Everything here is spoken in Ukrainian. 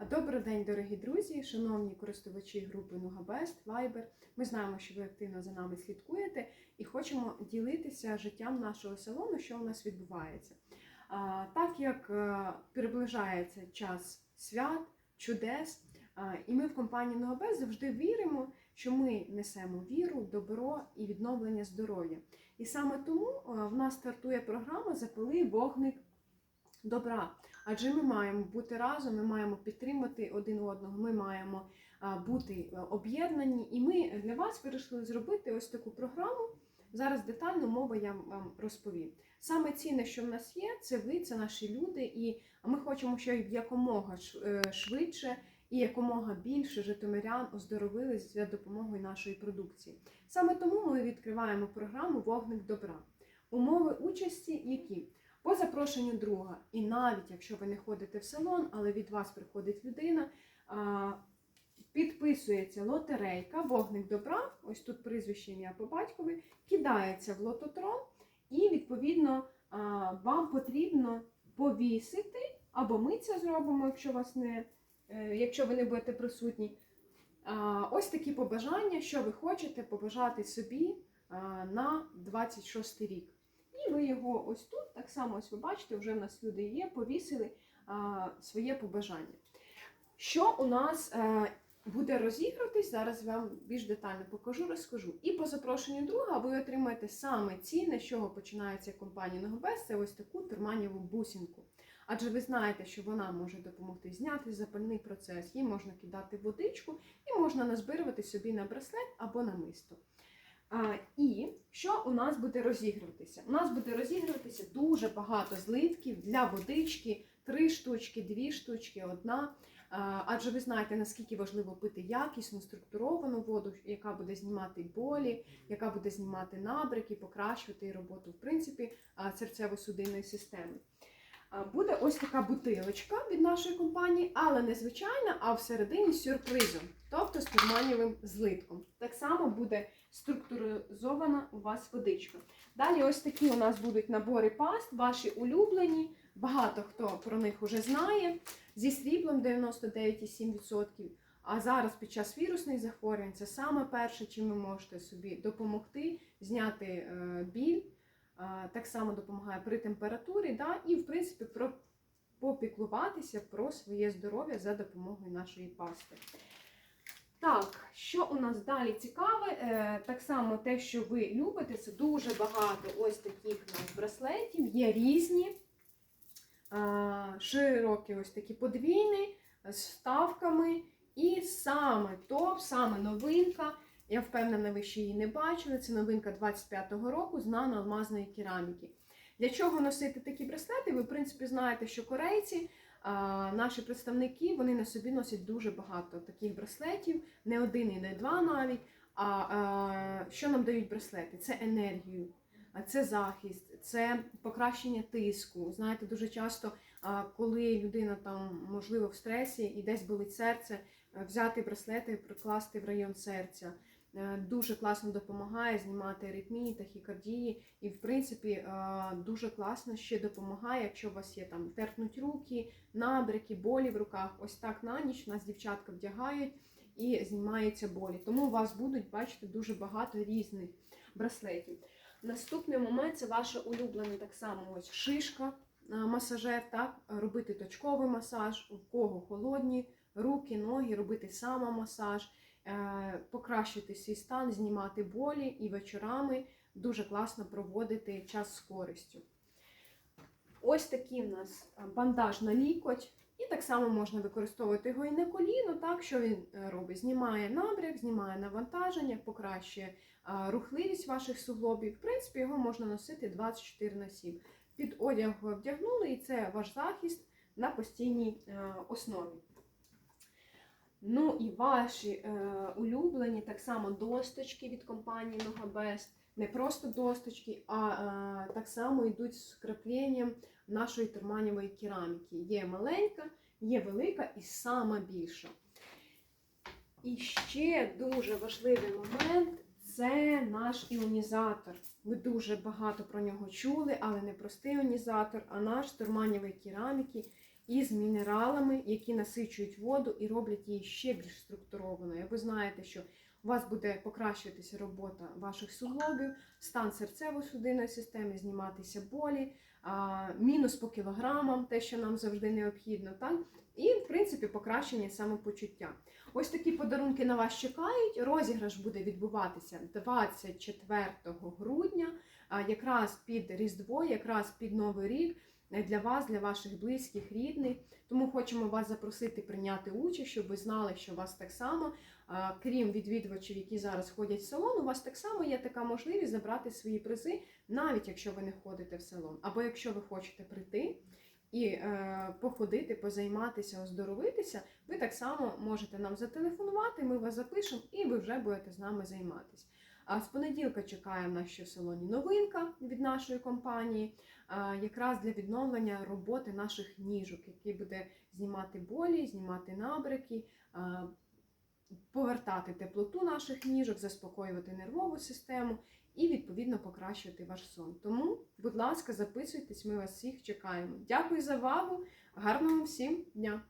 Добрий день, дорогі друзі, шановні користувачі групи Nugabest, Viber. Ми знаємо, що ви активно за нами слідкуєте і хочемо ділитися життям нашого салону, що у нас відбувається. Так як е, приближається час свят, чудес, і ми в компанії Nugabest завжди віримо, що ми несемо віру, добро і відновлення здоров'я. І саме тому е, в нас стартує програма Запали вогник добра. Адже ми маємо бути разом, ми маємо підтримати один одного, ми маємо бути е, об'єднані. І ми для вас вирішили зробити ось таку програму. Зараз детально мова я вам розповім. Саме цінне, що в нас є, це ви, це наші люди, і ми хочемо, щоб якомога е, швидше і якомога більше житомирян оздоровились за допомогою нашої продукції. Саме тому ми відкриваємо програму Вогник добра. Умови участі які? По запрошенню друга, і навіть якщо ви не ходите в салон, але від вас приходить людина, підписується лотерейка, вогник добра, ось тут прізвище ім'я по батькові, кидається в лототрон, і відповідно вам потрібно повісити, або ми це зробимо, якщо вас не, е, якщо ви не будете присутні. Ось такі побажання, що ви хочете побажати собі на 26 рік. І ви його ось тут, так само ось ви бачите, вже в нас люди є, повісили а, своє побажання. Що у нас е, буде розігратись, зараз вам більш детально покажу, розкажу. І по запрошенню друга ви отримаєте саме цінне, з чого починається компанія Ногобес, це ось таку терманіву бусинку. Адже ви знаєте, що вона може допомогти зняти запальний процес, їй можна кидати водичку і можна назбирувати собі на браслет або на мисто. І що у нас буде розігруватися? У нас буде розігруватися дуже багато злитків для водички, три штучки, дві штучки, одна. Адже ви знаєте, наскільки важливо пити якісну, структуровану воду, яка буде знімати болі, яка буде знімати набряки, покращувати роботу, в принципі, серцево-судинної системи. Буде ось така бутилочка від нашої компанії, але не звичайна, а всередині з сюрпризом, тобто з турманівим злитком. Так само буде структуризована у вас водичка. Далі ось такі у нас будуть набори паст, ваші улюблені. Багато хто про них вже знає. Зі сріблом 99,7%. А зараз під час вірусних захворювань це саме перше, чим ви можете собі допомогти зняти е, біль. Так само допомагає при температурі, да, і в принципі про попіклуватися про своє здоров'я за допомогою нашої пасти. Так, що у нас далі цікаве? Е, так само те, що ви любите, це дуже багато ось таких нас браслетів, є різні, широкі, ось такі подвійні, з вставками. І саме топ, саме новинка. Я впевнена, ви ще її не бачили. Це новинка 25-го року з наноалмазної кераміки. Для чого носити такі браслети? Ви, в принципі, знаєте, що корейці, наші представники, вони на собі носять дуже багато таких браслетів, не один і не два навіть. А, що нам дають браслети? Це енергію, це захист, це покращення тиску. Знаєте, дуже часто, коли людина там, можливо, в стресі і десь болить серце, е, взяти браслети і прикласти в район серця. Е, Дуже класно допомагає знімати аритмії, тахікардії, і в принципі е, дуже класно ще допомагає, якщо у вас є там терпнуть руки, набряки, болі в руках. Ось так на ніч нас дівчатка вдягають і знімаються болі. Тому у вас будуть бачити дуже багато різних браслетів. Наступний момент це ваша улюблена так само ось шишка, е, масажер, так, робити точковий масаж, у кого холодні руки, ноги, робити самомасаж, е, покращити свій стан, знімати болі і вечорами дуже класно проводити час з користю. Ось такий в нас е, бандаж на лікоть. І так само можна використовувати його і на коліно, так що він е, робить? Знімає набряк, знімає навантаження, покращує рухливість ваших суглобів. В принципі, його можна носити 24 на 7. Під одяг вдягнули, і це ваш захист на постійній е, основі. Ну і ваші е, улюблені так само досточки від компанії Nogabest. Не просто досточки, а е, так само йдуть з крапленням нашої терманівої кераміки. Є маленька, є велика і сама більша. І ще дуже важливий момент це наш іонізатор. Ви дуже багато про нього чули, але не простий іонізатор, а наш турманівої кераміки. Із мінералами, які насичують воду і роблять її ще більш структурованою. Ви знаєте, що у вас буде покращуватися робота ваших суглобів, стан серцево-судинної системи, зніматися болі, мінус по кілограмам, те, що нам завжди необхідно, так? І, в принципі, покращення самопочуття. Ось такі подарунки на вас чекають. Розіграш буде відбуватися 24 грудня, якраз під Різдво, якраз під Новий рік для вас, для ваших близьких, рідних. Тому хочемо вас запросити прийняти участь, щоб ви знали, що у вас так само, крім відвідувачів, які зараз ходять в салон, у вас так само є така можливість забрати свої призи, навіть якщо ви не ходите в салон, або якщо ви хочете прийти. І е, походити, позайматися, оздоровитися, ви так само можете нам зателефонувати, ми вас запишемо і ви вже будете з нами займатися. А з понеділка чекає в нас в салоні новинка від нашої компанії, якраз для відновлення роботи наших ніжок, який буде знімати болі, знімати набряки, повертати теплоту наших ніжок, заспокоювати нервову систему і відповідно покращувати ваш сон. Тому, будь ласка, записуйтесь, ми вас всіх чекаємо. Дякую за увагу, гарного всім дня!